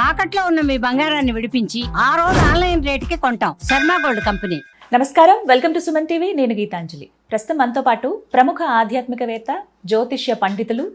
తాకట్లో ఉన్న మీ బంగారాన్ని విడిపించి ఆ రోజు ఆన్లైన్ రేటుకి కొంటాం. Sharma gold company. నమస్కారం. Welcome to Suman TV. నేను గీతాంజలి. ప్రస్తుతం మనతో పాటు ప్రముఖ ఆధ్యాత్మికవేత్త జ్యోతిష్య పండితులు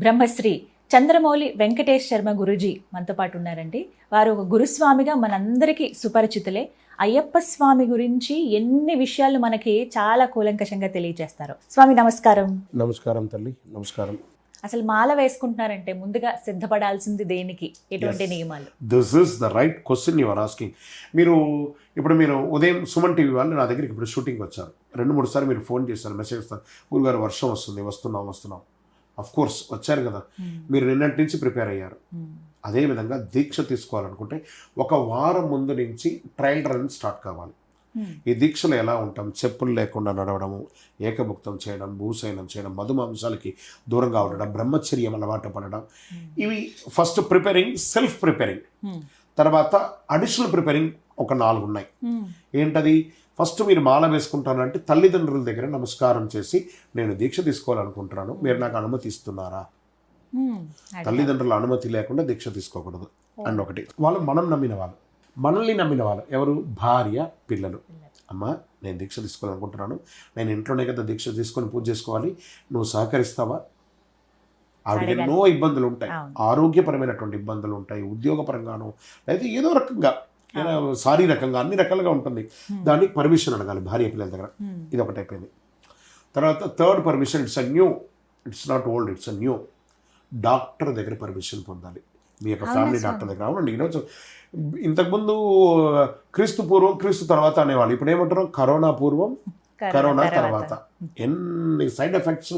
బ్రహ్మశ్రీ చంద్రమౌళి వెంకటేష్ శర్మ గురుజీ మనతో పాటు ఉన్నారండి. వారు ఒక గురుస్వామిగా మనందరికీ సుపరిచితులే. అయ్యప్ప స్వామి గురించి ఎన్ని విషయాలు మనకి చాలా కూలంకషంగా తెలియజేస్తారు. స్వామి నమస్కారం. నమస్కారం తల్లి. నమస్కారం. అసలు మాల వేసుకుంటున్నారంటే ముందుగా సిద్ధపడాల్సింది దేనికి? ఎటువంటి నియమాలు? This is the right question your asking మీరు ఇప్పుడు మీరు ఉదయం సుమన్ టీవీ వాళ్ళు నా దగ్గరికి ఇప్పుడు షూటింగ్ వచ్చారు. రెండు మూడు సార్లు మీరు ఫోన్ చేశారు మెసేజ్ ఇస్తారు. గురుగారు వర్షం వస్తుంది వస్తున్నాం వస్తున్నాం. అఫ్ కోర్స్ వచ్చారు కదా. మీరు నిన్నటి నుంచి ప్రిపేర్ అయ్యారు. అదేవిధంగా దీక్ష తీసుకోవాలనుకుంటే ఒక వారం ముందు నుంచి ట్రయల్ రన్ స్టార్ట్ కావాలి. ఈ దీక్షలో ఎలా ఉంటాం? చెప్పులు లేకుండా నడవడము ఏకభుక్తం చేయడం భూసైనం చేయడం మధుమాంసాలకి దూరంగా ఉండడం బ్రహ్మచర్యం అలవాటు పడడం. ఇవి ఫస్ట్ ప్రిపేరింగ్ సెల్ఫ్ ప్రిపేరింగ్. తర్వాత అడిషనల్ ప్రిపేరింగ్ ఒక నాలుగు ఉన్నాయి. ఏంటది? ఫస్ట్ మీరు మాల వేసుకుంటానంటే తల్లిదండ్రుల దగ్గర నమస్కారం చేసి నేను దీక్ష తీసుకోవాలనుకుంటున్నాను. మీరు నాకు అనుమతి ఇస్తున్నారా? తల్లిదండ్రుల అనుమతి లేకుండా దీక్ష తీసుకోకూడదు. అండ్ ఒకటి. వాళ్ళు మనం నమ్మిన వాళ్ళు. మనల్ని నమ్మిన వాళ్ళు ఎవరు? భార్య పిల్లలు. అమ్మ నేను దీక్ష తీసుకోవాలనుకుంటున్నాను. నేను ఇంట్లోనే కదా దీక్ష తీసుకొని పూజ చేసుకోవాలి. నువ్వు సహకరిస్తావా? ఆవిడకి. ఎన్నో ఇబ్బందులు ఉంటాయి. ఆరోగ్యపరమైనటువంటి ఇబ్బందులు ఉంటాయి ఉద్యోగపరంగాను లేదా ఏదో రకంగా శారీరకంగా అన్ని రకాలుగా ఉంటుంది. దానికి పర్మిషన్ అడగాలి భార్య పిల్లల దగ్గర. ఇది ఒకటి అయిపోయింది. తర్వాత third permission it's a new it's not old it's a new. Doctor దగ్గర పర్మిషన్ పొందాలి. మీ యొక్క ఫ్యామిలీ? డాక్టర్ దగ్గర. అవునండి ఈరోజు ఇంతకుముందు క్రీస్తు పూర్వం క్రీస్తు తర్వాత అనేవాళ్ళు. ఇప్పుడు ఏమంటారు? కరోనా పూర్వం కరోనా తర్వాత. ఎన్ని సైడ్ ఎఫెక్ట్స్?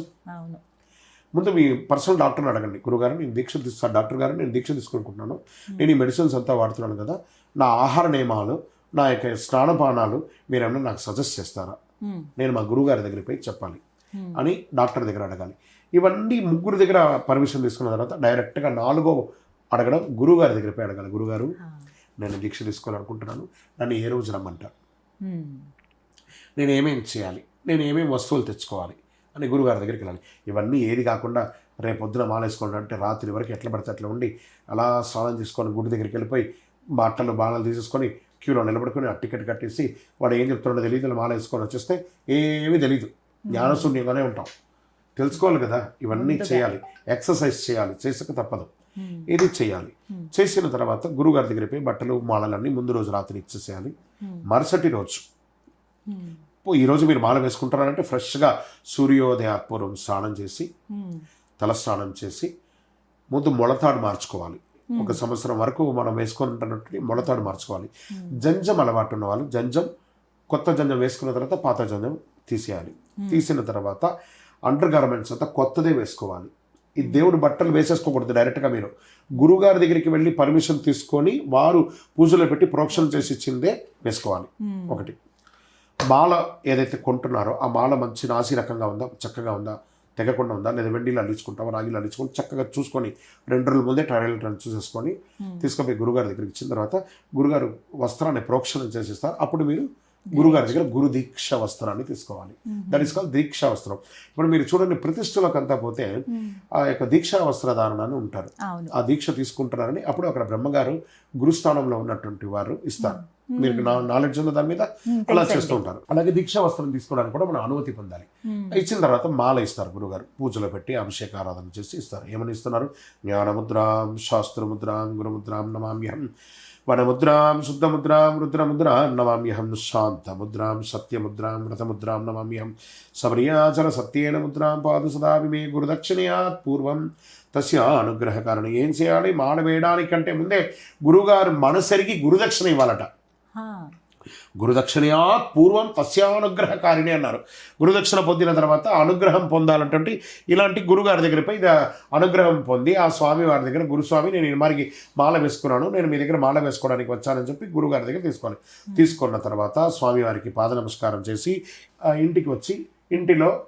ముందు మీ పర్సనల్ డాక్టర్ని అడగండి. గురుగారు నేను దీక్ష తీస్తాను డాక్టర్ గారు నేను దీక్ష తీసుకుంటున్నాను. నేను ఈ మెడిసిన్స్ అంతా వాడుతున్నాను కదా. నా ఆహార నియమాలు నా యొక్క స్నానపానాలు మీరేమన్నా నాకు సజెస్ట్ చేస్తారా. నేను మా గురుగారి దగ్గరికి పోయి చెప్పాలి. అని డాక్టర్ దగ్గర అడగాలి. ఇవన్నీ ముగ్గురు దగ్గర పర్మిషన్ తీసుకున్న తర్వాత డైరెక్ట్గా నాలుగో అడగడం గురుగారి దగ్గర పోయి అడగాలి. గురుగారు. నేను దీక్ష తీసుకోవాలనుకుంటున్నాను. నన్ను ఏ రోజు రమ్మంటారు. నేను ఏమేం చేయాలి? నేను ఏమేమి వస్తువులు తెచ్చుకోవాలి? అని గురుగారి దగ్గరికి వెళ్ళాలి. ఇవన్నీ ఏది కాకుండా రేపు పొద్దున మాలేసుకోండి అంటే రాత్రి వరకు ఎట్లా పడితే అట్లా ఉండి అలా స్నానం చేసుకొని గుడి దగ్గరికి వెళ్ళిపోయి బట్టలు బాణాలు తీసేసుకొని క్యూలో నిలబడుకొని ఆ టికెట్ కట్టేసి వాడు ఏం చెప్తున్నాడో తెలియదు మాల వేసుకొని వచ్చేస్తే ఏమీ తెలియదు జ్ఞానశూన్యంగానే ఉంటాం. తెలుసుకోవాలి కదా? ఇవన్నీ. చేయాలి. ఎక్సర్సైజ్ చేయాలి. చేసక తప్పదు. ఇది చేయాలి Hmm. చేసిన తర్వాత గురుగారి దగ్గర పోయి బట్టలు మాలలన్నీ ముందు రోజు రాత్రి ఇచ్చేసేయాలి Hmm. మరుసటి రోజు Hmm. ఈరోజు మీరు మాల వేసుకుంటారంటే ఫ్రెష్గా సూర్యోదయాత్పూర్వం స్నానం చేసి Hmm. తల స్నానం చేసి ముందు మొలతాడు మార్చుకోవాలి Hmm. ఒక సంవత్సరం వరకు మనం వేసుకుంటున్నట్టు మొలతాడు మార్చుకోవాలి Hmm. జంజం అలవాటు ఉన్న వాళ్ళు జంజం కొత్త జంజం వేసుకున్న తర్వాత పాత జంజం తీసేయాలి Hmm. తీసిన తర్వాత అండర్ గార్మెంట్స్ అంతా కొత్తదే వేసుకోవాలి ఈ దేవుడి బట్టలు వేసేసుకోకూడదు డైరెక్ట్గా మీరు. గురుగారి దగ్గరికి వెళ్ళి పర్మిషన్ తీసుకొని వారు పూజలో పెట్టి ప్రోక్షణ చేసి ఇచ్చిందే వేసుకోవాలి. ఒకటి. మాల ఏదైతే కొంటున్నారో ఆ మాల మంచి నాసి రకంగా ఉందా? చక్కగా ఉందా? తెగకుండా ఉందా? లేదా వెండిలో అల్లించుకుంటావా? రాగిలో అల్లించుకొని చక్కగా చూసుకొని రెండు రోజుల ముందే ట్రయల్ రన్ చూసేసుకొని. తీసుకుపోయి గురుగారి దగ్గరికి ఇచ్చిన తర్వాత గురుగారు వస్త్రాన్ని ప్రోక్షణం చేసిస్తారు. అప్పుడు మీరు గురుగారి దగ్గర గురు దీక్ష వస్త్రాన్ని తీసుకోవాలి. దట్ ఈస్ కాల్ దీక్షా వస్త్రం. ఇప్పుడు మీరు చూడండి ప్రతిష్టలకు అంతా పోతే. ఆ యొక్క దీక్షా వస్త్రధారణ అని ఉంటారు. ఆ దీక్ష తీసుకుంటున్నారని అప్పుడు అక్కడ బ్రహ్మగారు గురుస్థానంలో ఉన్నటువంటి వారు ఇస్తారు. మీరు నా నాలెడ్జ్ ఉన్న దాని మీద అలా. చేస్తూ ఉంటారు. అలాగే దీక్షా వస్త్రం తీసుకోవడానికి కూడా మనం అనుమతి పొందాలి. ఇచ్చిన తర్వాత మాల ఇస్తారు గురుగారు. పూజలో పెట్టి అభిషేక ఆరాధన చేసి ఇస్తారు. ఏమని ఇస్తున్నారు? జ్ఞానముద్రాం శాస్త్రముద్రాం గురుముద్రాం నమామ్యహం. వనముద్రాం శుద్ధముద్రాం రుద్రముద్రాం నమామ్యహం శాంతముద్రాం సత్యముద్రాం వ్రతముద్రాం నమామ్యహం సబర్యాచల సత్యేన ముద్రాం పాదు సదాపి మే గురుదక్షిణయాత్ పూర్వం. తస్య అనుగ్రహకారణం ఏం చేయాలి? మాడ వేయడానికంటే ముందే గురుగారు మనసరికి గురుదక్షిణ ఇవ్వాలట. గురుదక్షిణయాత్ పూర్వం తస్యానుగ్రహకారిణి అన్నారు. గురుదక్షిణ పొందిన తర్వాత అనుగ్రహం పొందాలంటే ఇలాంటి గురుగారి దగ్గర పోయి దా- అనుగ్రహం పొంది ఆ స్వామి వారి దగ్గర గురుస్వామి నేను మారికి మాల వేసుకున్నాను నేను మీ దగ్గర మాల వేసుకోవడానికి వచ్చానని చెప్పి గురుగారి దగ్గర తీసుకోవాలి. తీసుకున్న తర్వాత స్వామివారికి పాద నమస్కారం చేసి ఆ ఇంటికి వచ్చి ఇంటిలో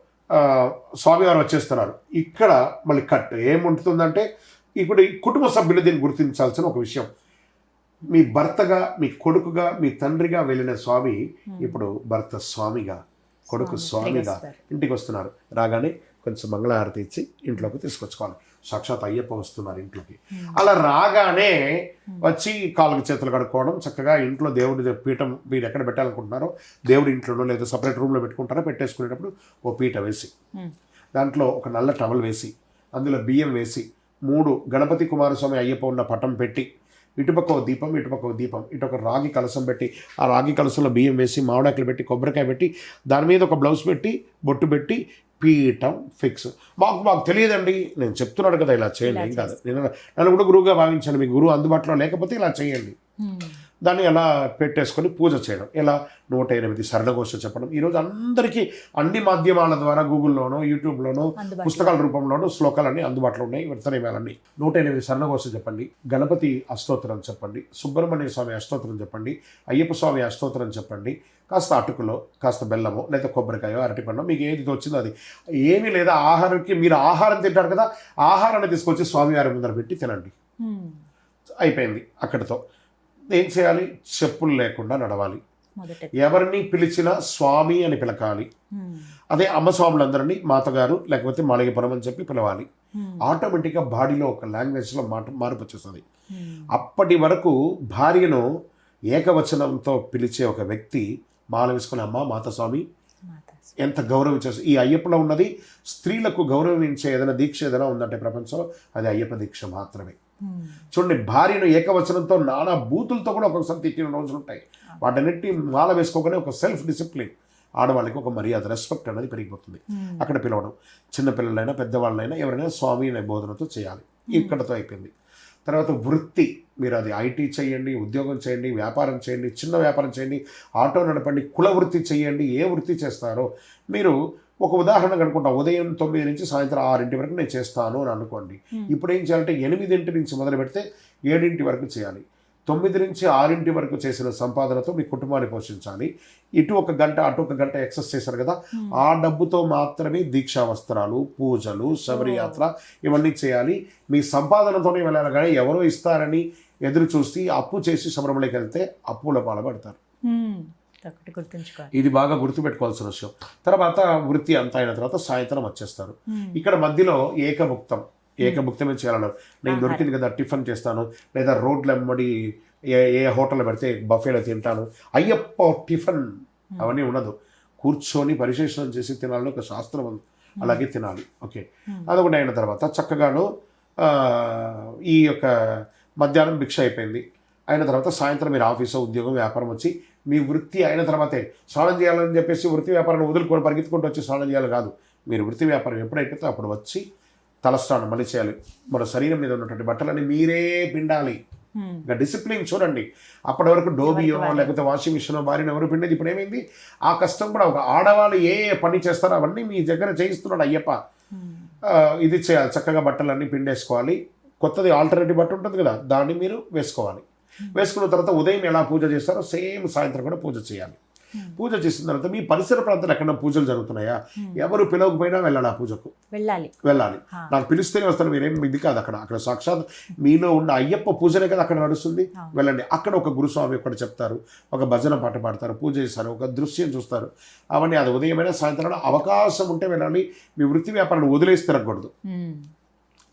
స్వామివారు వచ్చేస్తున్నారు. ఇక్కడ మళ్ళీ కట్ ఏముంటుందంటే ఇప్పుడు కుటుంబ సభ్యులు దీన్ని గుర్తించాల్సిన ఒక విషయం. మీ భర్తగా మీ కొడుకుగా మీ తండ్రిగా వెళ్ళిన స్వామి ఇప్పుడు భర్త స్వామిగా కొడుకు స్వామి, స్వామిగా. ఇంటికి వస్తున్నారు రాగానే కొంచెం మంగళహారతి ఇచ్చి ఇంట్లోకి తీసుకొచ్చుకోవాలి. సాక్షాత్ అయ్యప్ప వస్తున్నారు ఇంట్లోకి. అలా రాగానే వచ్చి కాళ్ళకి చేతులు కడుక్కోవడం చక్కగా ఇంట్లో దేవుడి పీఠం మీరు ఎక్కడ పెట్టాలనుకుంటున్నారో దేవుడి ఇంట్లోనో లేదా సపరేట్ రూమ్లో పెట్టుకుంటారో పెట్టేసుకునేటప్పుడు ఓ పీట వేసి. దాంట్లో ఒక నల్ల టవల్ వేసి అందులో బియ్యం వేసి మూడు గణపతి కుమారస్వామి అయ్యప్ప ఉన్న పటం పెట్టి ఇటుపక్క ఒక దీపం ఇటుపక్క ఒక దీపం. ఇటు ఒక రాగి కలసం పెట్టి ఆ రాగి కలసంలో బియ్యం వేసి మామిడాకులు పెట్టి కొబ్బరికాయ పెట్టి దాని మీద ఒక బ్లౌజ్ పెట్టి బొట్టు పెట్టి పీఠం ఫిక్స్. మాకు మాకు తెలియదండి. నేను చెప్తున్నాడు కదా ఇలా చేయండి ఏం కాదు. నేను నన్ను కూడా గురువుగా భావించాను మీ గురువు అందుబాటులో లేకపోతే ఇలా చేయండి. దాన్ని ఎలా పెట్టేసుకొని పూజ చేయడం. ఇలా నూట ఎనిమిది సరళఘోష చెప్పడం. ఈరోజు అందరికీ అన్ని మాధ్యమాల ద్వారా గూగుల్లోనో యూట్యూబ్లోనో. పుస్తకాల రూపంలోనూ శ్లోకాలన్నీ అందుబాటులో ఉన్నాయి. వర్తనమేలన్నీ నూట ఎనిమిది సరళఘోష చెప్పండి. గణపతి అష్టోత్తరం చెప్పండి. సుబ్రహ్మణ్య స్వామి అష్టోత్తరం చెప్పండి. అయ్యప్ప స్వామి అష్టోత్తరం చెప్పండి. కాస్త అటుకులో కాస్త బెల్లమో లేదా కొబ్బరికాయో అరటిపండు మీకు ఏది వచ్చిందో అది. ఏమీ లేదా ఆహారానికి మీరు ఆహారం తింటారు కదా ఆహారాన్ని తీసుకొచ్చి స్వామివారి ముందర పెట్టి తినండి. అయిపోయింది అక్కడితో. ఏం చేయాలి? చెప్పులు లేకుండా నడవాలి. ఎవరిని పిలిచినా స్వామి అని పిలకాలి. అదే అమ్మ స్వాములందరినీ మాతగారు లేకపోతే మాళిగపురం అని చెప్పి పిలవాలి. ఆటోమేటిక్గా బాడీలో ఒక లాంగ్వేజ్లో మాట మార్పు వచ్చేస్తుంది. అప్పటి వరకు భార్యను ఏకవచనంతో పిలిచే ఒక వ్యక్తి మాల వేసుకుని అమ్మ మాత స్వామి ఎంత గౌరవించేసి ఈ అయ్యప్పలో ఉన్నది స్త్రీలకు గౌరవించే ఏదైనా దీక్ష ఏదైనా ఉందంటే ప్రపంచంలో అది అయ్యప్ప దీక్ష మాత్రమే. చూడండి భార్యను ఏకవచనంతో నానా బూతులతో కూడా ఒక్కొక్కసారి తిట్టిన రోజులు ఉంటాయి. వాటన్నిటిని మాల వేసుకోగానే ఒక సెల్ఫ్ డిసిప్లిన్ ఆడవాళ్ళకి ఒక మర్యాద రెస్పెక్ట్ అనేది పెరిగిపోతుంది. అక్కడ పిలవడం చిన్నపిల్లలైనా పెద్దవాళ్ళైనా ఎవరైనా స్వామి అనే బోధనతో చేయాలి. ఇక్కడతో అయిపోయింది. తర్వాత వృత్తి మీరు అది ఐటీ చేయండి ఉద్యోగం చేయండి వ్యాపారం చేయండి చిన్న వ్యాపారం చేయండి ఆటో నడపండి కుల వృత్తి చేయండి ఏ వృత్తి చేస్తారో మీరు ఒక ఉదాహరణ అనుకుంటా ఉదయం తొమ్మిది నుంచి సాయంత్రం ఆరింటి వరకు నేను చేస్తాను అని అనుకోండి. ఇప్పుడు ఏం చేయాలంటే ఎనిమిదింటి నుంచి మొదలు పెడితే ఏడింటి వరకు చేయాలి. తొమ్మిది నుంచి ఆరింటి వరకు చేసిన సంపాదనతో మీ కుటుంబాన్ని పోషించాలి. ఇటు ఒక గంట అటు ఒక గంట ఎక్సెస్ చేశారు కదా ఆ డబ్బుతో మాత్రమే దీక్షా వస్త్రాలు పూజలు శబరియాత్ర ఇవన్నీ చేయాలి. మీ సంపాదనతోనే వెళ్ళాలి కానీ ఎవరో ఇస్తారని ఎదురు చూసి అప్పు చేసి శబరిమలకి వెళ్తే అప్పుల గుర్తుంచుకోవాలి ఇది బాగా గుర్తుపెట్టుకోవాల్సిన విషయం. తర్వాత వృత్తి అంతా అయిన తర్వాత సాయంత్రం వచ్చేస్తారు. ఇక్కడ మధ్యలో ఏకముక్తం. ఏకముక్తమే చేయాలను నేను దొరికింది కదా టిఫిన్ చేస్తాను. లేదా రోడ్ల వెంబడి ఏ ఏ హోటల్లో పెడితే బఫేలో తింటాను. అయ్యప్ప టిఫిన్ అవన్నీ ఉండదు. కూర్చొని పరిశేషణం చేసి తినాలని ఒక శాస్త్రం ఉంది. అలాగే తినాలి. ఓకే. అదొకటి అయిన తర్వాత చక్కగాను ఈ యొక్క మధ్యాహ్నం భిక్ష అయిపోయింది. అయిన తర్వాత సాయంత్రం మీరు ఆఫీసు ఉద్యోగం వ్యాపారం వచ్చి మీ వృత్తి అయిన తర్వాతే స్నానం చేయాలని చెప్పేసి వృత్తి వ్యాపారం వదులుకొని పరిగెత్తుకుంటూ వచ్చి స్నానం చేయాలి కాదు. మీరు వృత్తి వ్యాపారం ఎప్పుడైతే అప్పుడు వచ్చి తలస్నానం మళ్ళీ చేయాలి. మన శరీరం మీద ఉన్నటువంటి బట్టలని మీరే పిండాలి. ఇంకా డిసిప్లిన్ చూడండి. అప్పటి వరకు డోబియో లేకపోతే వాషింగ్ మిషన్ భార్యను ఎవరు పిండేది? ఇప్పుడు ఏమైంది? ఆ కష్టం కూడా ఒక ఆడవాళ్ళు ఏ ఏ పని చేస్తారో అవన్నీ మీ దగ్గర చేయిస్తున్నాడు అయ్యప్ప. ఇది చేయాలి. చక్కగా బట్టలన్నీ పిండేసుకోవాలి. కొత్తది ఆల్టర్నేటివ్ బట్ట ఉంటుంది కదా దాన్ని మీరు వేసుకోవాలి. వేసుకున్న తర్వాత ఉదయం ఎలా పూజ చేస్తారో సేమ్ సాయంత్రం కూడా పూజ చేయాలి. పూజ చేసిన తర్వాత మీ పరిసర ప్రాంతాలు ఎక్కడ పూజలు జరుగుతున్నాయా? ఎవరు పిలవకపోయినా వెళ్ళాలి ఆ పూజకు. వెళ్ళాలి. వెళ్ళాలి. నాకు పిలిస్తేనే వస్తాను మీరేం ఇది కాదు అక్కడ. అక్కడ సాక్షాత్ మీలో ఉన్న అయ్యప్ప పూజనే కదా అక్కడ నడుస్తుంది. వెళ్ళండి. అక్కడ ఒక గురుస్వామి ఒకటి చెప్తారు. ఒక భజన పాట పాడతారు పూజ చేస్తారు ఒక దృశ్యం చూస్తారు. అవన్నీ అది ఉదయమైనా సాయంత్రం అవకాశం ఉంటే వెళ్ళాలి. మీ వృత్తి వ్యాపారాన్ని వదిలేసి తిరగకూడదు.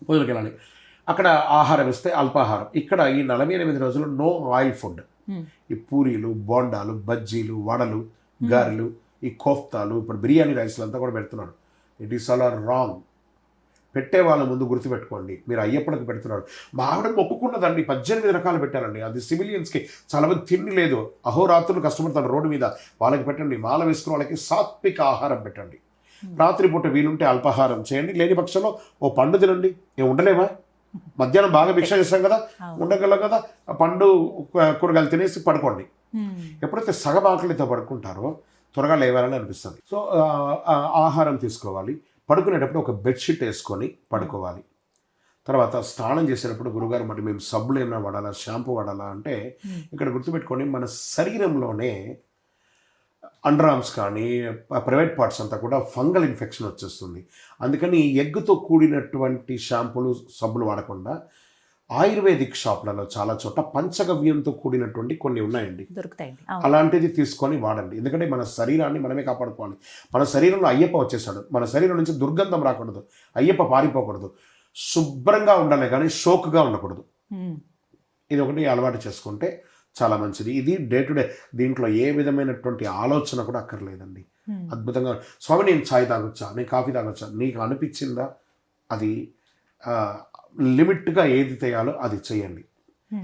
పూజలకు వెళ్ళాలి. అక్కడ ఆహారం ఇస్తే అల్పాహారం. ఇక్కడ ఈ నలభై ఎనిమిది రోజులు నో ఆయిల్ ఫుడ్ ఈ పూరీలు బోండాలు బజ్జీలు వడలు గారెలు ఈ కోఫ్తాలు ఇప్పుడు బిర్యానీ రైస్లు అంతా కూడా పెడుతున్నాడు it is all are wrong పెట్టే వాళ్ళ ముందు గుర్తుపెట్టుకోండి. మీరు అయ్యప్పటికి పెడుతున్నారు. మా ఆవిడ మొక్కుకున్నదండి పద్దెనిమిది రకాలు పెట్టారండి. అది సివిలియన్స్కి చాలా మంది తిండి లేదు. అహోరాత్రులు కష్టపడతారు రోడ్డు మీద వాళ్ళకి పెట్టండి మాల వేసుకున్న వాళ్ళకి సాత్విక ఆహారం పెట్టండి. రాత్రిపూట వీలుంటే అల్పాహారం చేయండి. లేని పక్షంలో ఓ పండు తినండి. ఏం ఉండలేమా? మధ్యాహ్నం బాగా భిక్ష చేస్తాం కదా. ఉండగలం కదా పండు కూరగాయలు తినేసి పడుకోండి. ఎప్పుడైతే సగం ఆకలితో పడుకుంటారో త్వరగా లేవాలని అనిపిస్తుంది. సో ఆహారం తీసుకోవాలి. పడుకునేటప్పుడు ఒక బెడ్షీట్ వేసుకొని పడుకోవాలి. తర్వాత స్నానం చేసేటప్పుడు గురుగారు మరి మేము సబ్బులు ఏమైనా వాడాలా షాంపూ వాడాలా అంటే ఇక్కడ గుర్తుపెట్టుకోండి మన శరీరంలోనే అండర్ ఆర్మ్స్ కానీ ప్రైవేట్ పార్ట్స్ అంతా కూడా ఫంగల్ ఇన్ఫెక్షన్ వచ్చేస్తుంది. అందుకని ఎగ్గుతో కూడినటువంటి షాంపూలు సబ్బులు వాడకుండా ఆయుర్వేదిక్ షాపులలో చాలా చోట పంచగవ్యంతో కూడినటువంటి కొన్ని ఉన్నాయండి. దొరుకుతాయండి. అలాంటిది తీసుకొని వాడండి. ఎందుకంటే మన శరీరాన్ని మనమే కాపాడుకోవాలి. మన శరీరంలో అయ్యప్ప వచ్చేసాడు మన శరీరం నుంచి దుర్గంధం రాకూడదు. అయ్యప్ప పారిపోకూడదు. శుభ్రంగా ఉండాలి కానీ షోక్గా ఉండకూడదు. ఇది ఒకటి అలవాటు చేసుకుంటే చాలా మంచిది. ఇది డే టు డే. దీంట్లో ఏ విధమైనటువంటి ఆలోచన కూడా అక్కర్లేదండి. అద్భుతంగా స్వామి నేను ఛాయ్ తాగొచ్చా? నేను కాఫీ తాగొచ్చా? నీకు అనిపించిందా? అది లిమిట్గా ఏది చేయాలో అది చేయండి.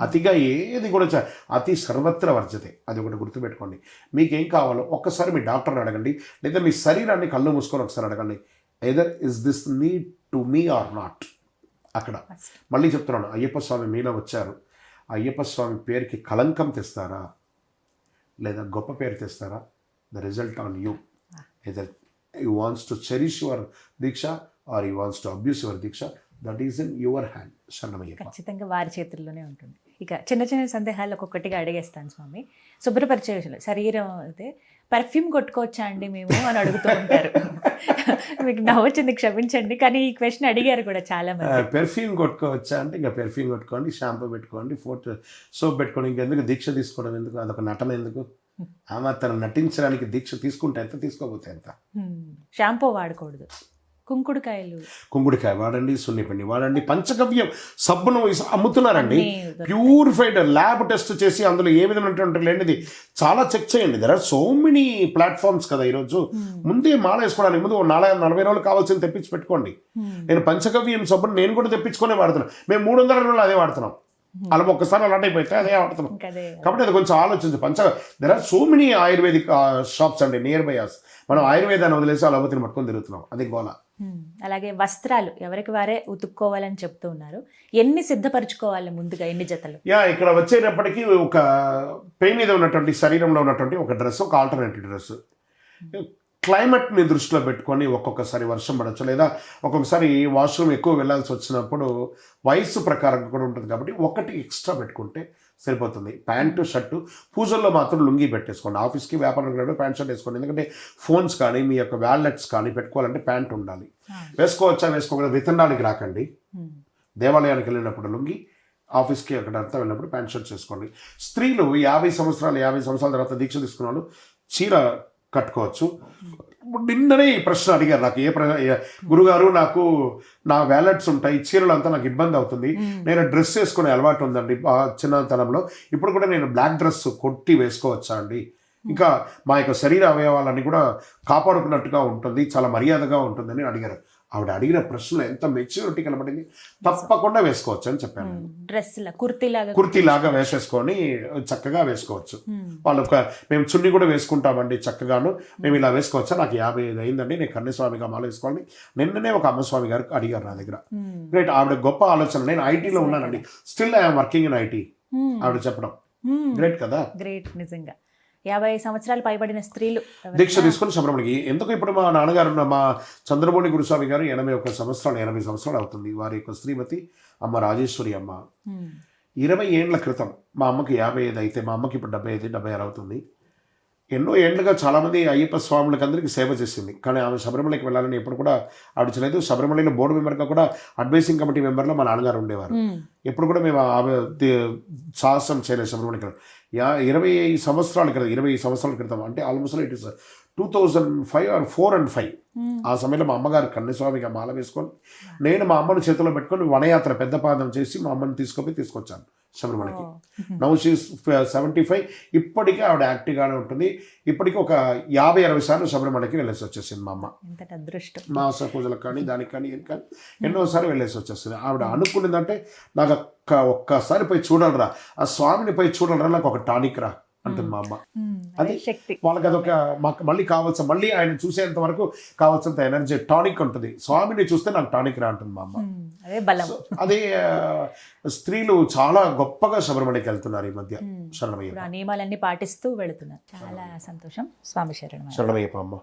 అతిగా ఏది కూడా అతి సర్వత్ర వర్జతే. అది ఒకటి గుర్తుపెట్టుకోండి. మీకేం కావాలో ఒక్కసారి మీ డాక్టర్ని అడగండి. లేదా మీ శరీరాన్ని కళ్ళు మూసుకొని ఒకసారి అడగండి. Either is this need to me or not? అక్కడ. మళ్ళీ చెప్తున్నాను. అయ్యప్ప స్వామి మీలో వచ్చారు. అయ్యప్ప స్వామి పేరుకి కళంకం తెస్తారా? లేదా గొప్ప పేరు తెస్తారా? The result on you. Either you wants to cherish your deeksha or you wants to abuse your deeksha. That is in your hand శరణమయ్య ఖచ్చితంగా వారి చేతుల్లోనే ఉంటుంది. ఇక చిన్న చిన్న సందేహాలు ఒక్కొక్కటిగా అడిగేస్తాను స్వామి. శుభ్రపరిచే విషయంలో శరీరం అయితే పర్ఫ్యూమ్ కొట్టుకోవచ్చా అండి మేము అని అడుగుతూ ఉంటారు. మీకు నవ్వొచ్చింది క్షమించండి. కానీ ఈ క్వశ్చన్ అడిగారు కూడా చాలా మంది. పెర్ఫ్యూమ్ కొట్టుకోవచ్చా అంటే ఇంకా పెర్ఫ్యూమ్ కొట్టుకోండి షాంపూ పెట్టుకోండి ఫోటో సోప్ పెట్టుకోండి. ఇంకెందుకు దీక్ష తీసుకోవడం ఎందుకు? అదొక నటన ఎందుకు? ఆమె తను నటించడానికి దీక్ష తీసుకుంటే ఎంత తీసుకోకపోతే ఎంత. షాంపూ వాడకూడదు. కుంకుడుకాయలు. కుంగుడికాయ వాడండి సున్నిపిండి వాడండి పంచగవ్యం సబ్బును అమ్ముతున్నారండి. ప్యూరిఫైడ్ ల్యాబ్ టెస్ట్ చేసి అందులో ఏ విధమైనటువంటి లేనిది చాలా చెక్ చేయండి. There are so many platforms కదా ఈరోజు. ముందే మాల వేసుకోవడానికి ముందు నాలుగు నలభై రోజులు కావాల్సింది తెప్పించి పెట్టుకోండి. హ్మ్. నేను పంచగవ్యం సబ్బును నేను కూడా తెప్పించుకునే వాడుతున్నాను మేము మూడు వందల రోజులు అదే వాడుతున్నాం. అలా ఒక్కసారి అలాంటి అయిపోతే అదే అదే. కాబట్టి అది కొంచెం ఆలోచించు. పంచ there are so many ayurvedic shops అండి నియర్ బై అస్ మనం ఆయుర్వేదాన్ని వదిలేసి అలోపతిని పట్టుకొని తిరుగుతున్నాం. అది గోల. అలాగే వస్త్రాలు ఎవరికి వారే ఉతుక్కోవాలని చెప్తూ ఉన్నారు. ఎన్ని సిద్ధపరచుకోవాలి ముందుగా ఎన్ని జతలు? యా ఇక్కడ వచ్చేటప్పటికి ఒక పెయి మీద ఉన్నటువంటి శరీరంలో ఉన్నటువంటి ఒక డ్రెస్ ఒక ఆల్టర్నేటివ్ డ్రెస్. క్లైమేట్ని దృష్టిలో పెట్టుకొని ఒక్కొక్కసారి వర్షం పడవచ్చు లేదా ఒక్కొక్కసారి వాష్రూమ్ ఎక్కువ వెళ్ళాల్సి వచ్చినప్పుడు వయస్సు ప్రకారం కూడా ఉంటుంది కాబట్టి ఒకటి ఎక్స్ట్రా పెట్టుకుంటే సరిపోతుంది. ప్యాంటు షర్టు పూజల్లో మాత్రం లుంగి పెట్టేసుకోండి. ఆఫీస్కి వ్యాపారం కూడా ప్యాంట్ షర్ట్ వేసుకోండి. ఎందుకంటే ఫోన్స్ కానీ మీ యొక్క వ్యాలెట్స్ కానీ పెట్టుకోవాలంటే ప్యాంట్ ఉండాలి. వేసుకోవచ్చా వేసుకోకూడదు విత్తనానికి రాకండి. దేవాలయానికి వెళ్ళినప్పుడు లుంగి ఆఫీస్కి అక్కడ అంతా వెళ్ళినప్పుడు ప్యాంట్ షర్ట్ చేసుకోండి స్త్రీలు యాభై సంవత్సరాలు యాభై సంవత్సరాల తర్వాత దీక్ష తీసుకున్న వాళ్ళు చీర కట్టుకోవచ్చు. నిన్ననే ఈ ప్రశ్న అడిగారు నాకు. ఏ ప్ర గురుగారు నాకు నా వ్యాలెట్స్ ఉంటాయి చీరలు అంతా నాకు ఇబ్బంది అవుతుంది. నేను డ్రెస్ వేసుకునే అలవాటు ఉందండి చిన్నతనంలో. ఇప్పుడు కూడా నేను బ్లాక్ డ్రెస్ కొట్టి వేసుకోవచ్చా అండి? ఇంకా మా యొక్క శరీర అవయవాలన్నీ కూడా కాపాడుకున్నట్టుగా ఉంటుంది చాలా మర్యాదగా ఉంటుందని అడిగారు. ఆవిడ అడిగిన ప్రశ్నలో ఎంత మెచ్యూరిటీ కనబడింది? తప్పకుండా వేసుకోవచ్చు అని చెప్పాను నేను. డ్రెస్ లా కుర్తీ లాగా కుర్తీ లాగా వేసేసుకొని చక్కగా వేసుకోవచ్చు. హ్మ్. వాళ్ళు ఒక మేము చున్ని కూడా వేసుకుంటామండి చక్కగాను. మేము ఇలా వేసుకోవచ్చా? నాకు యాభై ఐదు అయిందండి. నేను కన్యస్వామిగా మాల వేసుకోవాలి. నిన్ననే ఒక అమ్మస్వామి గారు అడిగారు నా దగ్గర. గ్రేట్ ఆవిడ గొప్ప ఆలోచన. నేను ఐటీలో ఉన్నానండి. Still I'm working in IT. ఆవిడ చెప్పడం. గ్రేట్ కదా? గ్రేట్ నిజంగా. యాభై సంవత్సరాలు పైబడిన స్త్రీలు దీక్ష తీసుకుని శబరిమలకి. ఎందుకు ఇప్పుడు మా నాన్నగారు మా చంద్రమౌళి గురుస్వామి గారు ఎనభై ఒక్క సంవత్సరాలు ఎనభై సంవత్సరాలు అవుతుంది. వారి యొక్క శ్రీమతి అమ్మ రాజేశ్వరి అమ్మ. ఇరవై ఏండ్ల క్రితం మా అమ్మకి యాభై ఐదు అయితే మా అమ్మకి ఇప్పుడు డెబ్బై ఐదు డెబ్బై ఆరు అవుతుంది. ఎన్నో ఏండ్లుగా చాలామంది అయ్యప్ప స్వాములకు అందరికీ సేవ చేసింది. కానీ ఆమె శబరిమలకి వెళ్ళాలని ఎప్పుడు కూడా ఆవిడ చేయలేదు శబరిమలలో బోర్డు మెంబర్గా కూడా అడ్వైసింగ్ కమిటీ మెంబర్లో మా నాన్నగారు ఉండేవారు. ఎప్పుడు కూడా మేము ఆమె సాహసం చేయలేదు శబరిమలకి. యా ఇరవై సంవత్సరాల క్రితం ఇరవై సంవత్సరాల క్రితం అంటే almost it is two thousand five or four and five. ఆ సమయంలో మా అమ్మగారు కన్యస్వామిగా మాల వేసుకొని నేను మా అమ్మను చేతిలో పెట్టుకొని వనయాత్ర పెద్ద పాదం చేసి మా అమ్మని తీసుకొని తీసుకొచ్చాను శబరిమలకి. నౌ షీస్ సెవెంటీ ఫైవ్ ఇప్పటికీ ఆవిడ యాక్టివ్గానే ఉంటుంది. ఇప్పటికీ ఒక యాభై అరవై సార్లు శబరిమలకి వెళ్ళేసి వచ్చేసింది మా అమ్మ. మాస పూజలకు కానీ దానికి కానీ కానీ ఎన్నోసారి వెళ్ళేసి వచ్చేస్తుంది. ఆవిడ అనుకున్నదంటే నాకు ఒక్క ఒక్కసారి పోయి చూడలరా ఆ స్వామిని పోయి చూడలరా నాకు ఒక టానిక్ రా అంటుంది మా అమ్మ. అదే వాళ్ళకి అదొక మాకు మళ్ళీ కావాల్సిన మళ్ళీ ఆయన చూసేంత వరకు కావాల్సినంత ఎనర్జీ టానిక్ ఉంటుంది. స్వామిని చూస్తే నాకు టానిక్ రా అంటుంది మా అమ్మ. అదే స్త్రీలు చాలా గొప్పగా శబరిమలకి వెళ్తున్నారు ఈ మధ్య. శరణమయ్య నియమాలన్నీ పాటిస్తూ వెళుతున్నారు. చాలా సంతోషం. స్వామి శరణం. శరణమయ్యప్ప అమ్మ.